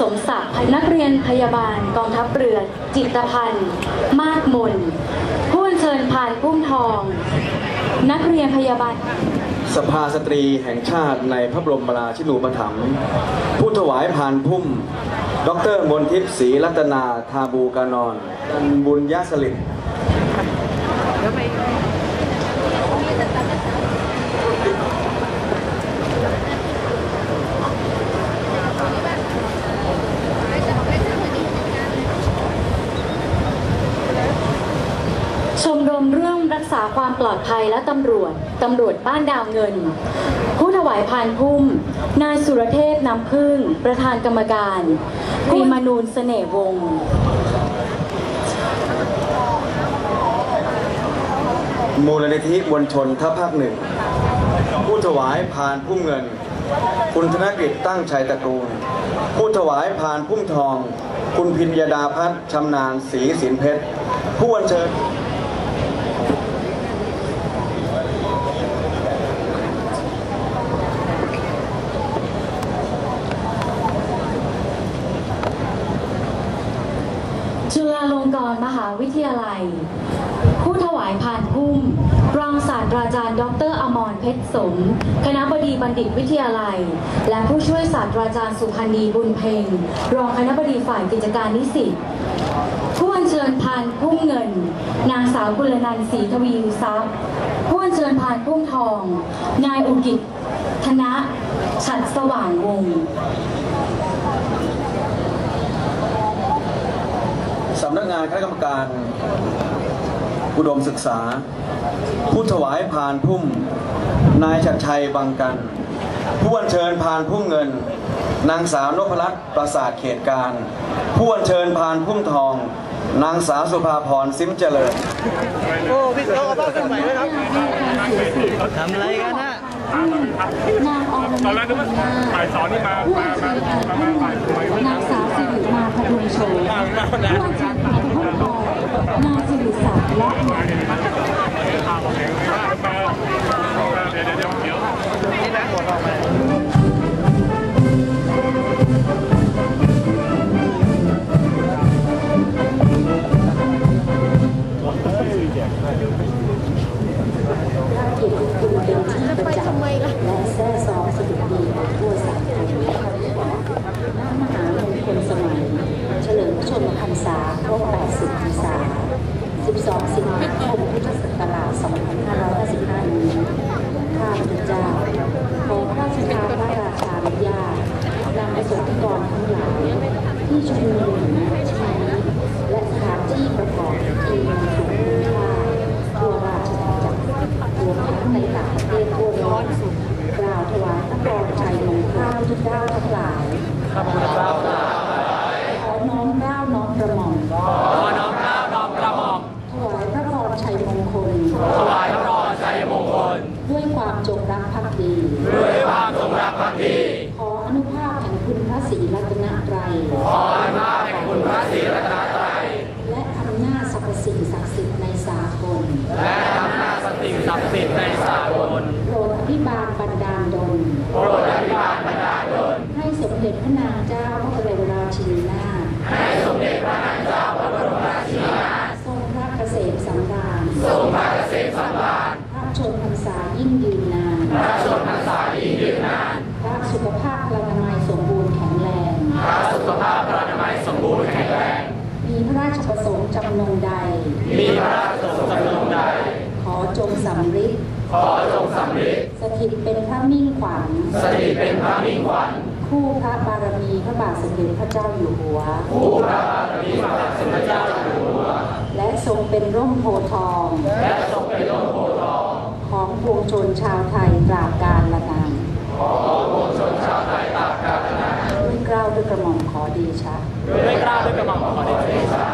สมศักดิ์นักเรียนพยาบาลกองทัพเรือจิตพันธ์มากมนผู้เชิญพานพุ่มทอง นักเรียนพยาบาล สภาสตรีแห่งชาติในพระบรมราชินูปถัมภ์ผู้ถวายพานพุ่ม ดรมนทิพย์ศรีรัตนาทาบูกานอนบุญยสลิด ชมรมเรื่องรักษาความปลอด ภัยและตำรวจ ตำรวจบ้านดาวเงิน ผู้ถวายพานพุ่ม นายสุรเทพน้ำพึ่ง ประธานกรรมการปรีมานูนเสน่ห์วงศ์มูลนิธิมวลชนทัพภาคหนึ่ง ผู้ถวายพานพุ่มเงิน คุณธนกฤษตั้งชัยตระกูล ผู้ถวายพานพุ่มทอง คุณพิญญาดาพัฒน์ชำนาญศรีสินเพชร ผู้อัญเชิญ จุฬาลงกรณ์มหา วิทยาลัย ผู้ถวายพานพุ่ม รองศาสตราจารย์ ดรอมรเพชรสม คณะบดีบัณฑิตวิทยาลัย และผู้ช่วยศาสตราจารย์สุพันธ์ดีบุญเพ็งรองคณะบดีฝ่ายกิจการนิสิตผู้อัญเชิญพานพุ่มเงิน นางสาวกุลนันท์ศรีทวีทรัพย์ผู้อัญเชิญพานพุ่มทอง นายอุกิจธนะฉัดสว่างวงศ์ สำนักงาน คณะกรรมการอุดมศึกษา ผู้ถวายพานพุ่ม นายชัดชัยบังกัน ผู้อัญเชิญพานพุ่มเงิน นางสาวนพรัตน์ประสาทเขตการ ผู้อัญเชิญพานพุ่มทอง นางสาวสุภาพรซิมเจริญโอ้พี่เขาเอาบ้านขึ้นใหม่ด้วยครับทำอะไรกันนะนางอรตอนแรกนึกว่าฝ่ายสอนนี่มาผู้มาอัญเชิมาญพานมาพุ่มามฝ่ายทำไมนางสาวสิริมา พดุงโฉมผู้อัญเชิญพานพุ่มทอนายสิริศักดิ์และนายเดี๋ยวเดี๋ยวเดี๋ยว ระนางเจ้าพระบรมราชินีนาถให้สมเด็จพระนางเจ้าพระบรมราชินีนาถทรงพระเกษมสำราญทรงพระเกษมสำราญพระชนพรรษายิ่งยืนนานพระชนพรรษายิ่งยืนนานพระสุขภาพพลานามัยสมบูรณ์แข็งแรงพระสุขภาพพระนามัยสมบูรณ์แข็งแรงมีพระราชประสงค์จำนงใด มีพระราชประสงค์จำนงใด ขอจงสำฤทธิ์ขอจงสำเร็จสถิตเป็นพระมิ่งขวัญสถิตเป็นพระมิ่งขวัญ คู่พระบารมีพระบาทสมเด็จพระเจ้าอยู่หัว ผู้พระบารมีพระบาทสมเด็จเจ้าอยู่หัว และทรงเป็นร่มโพธิ์ทอง และทรงเป็นร่มโพธิ์ทอง ของปวงชนชาวไทยตราบกาลละนานของปวงชนชาวไทยตราบกาลนานด้วยเกล้าวด้วยกระหม่อมขอเดีชะด้วยเกล้าด้วยกระหม่อมขอเดชะ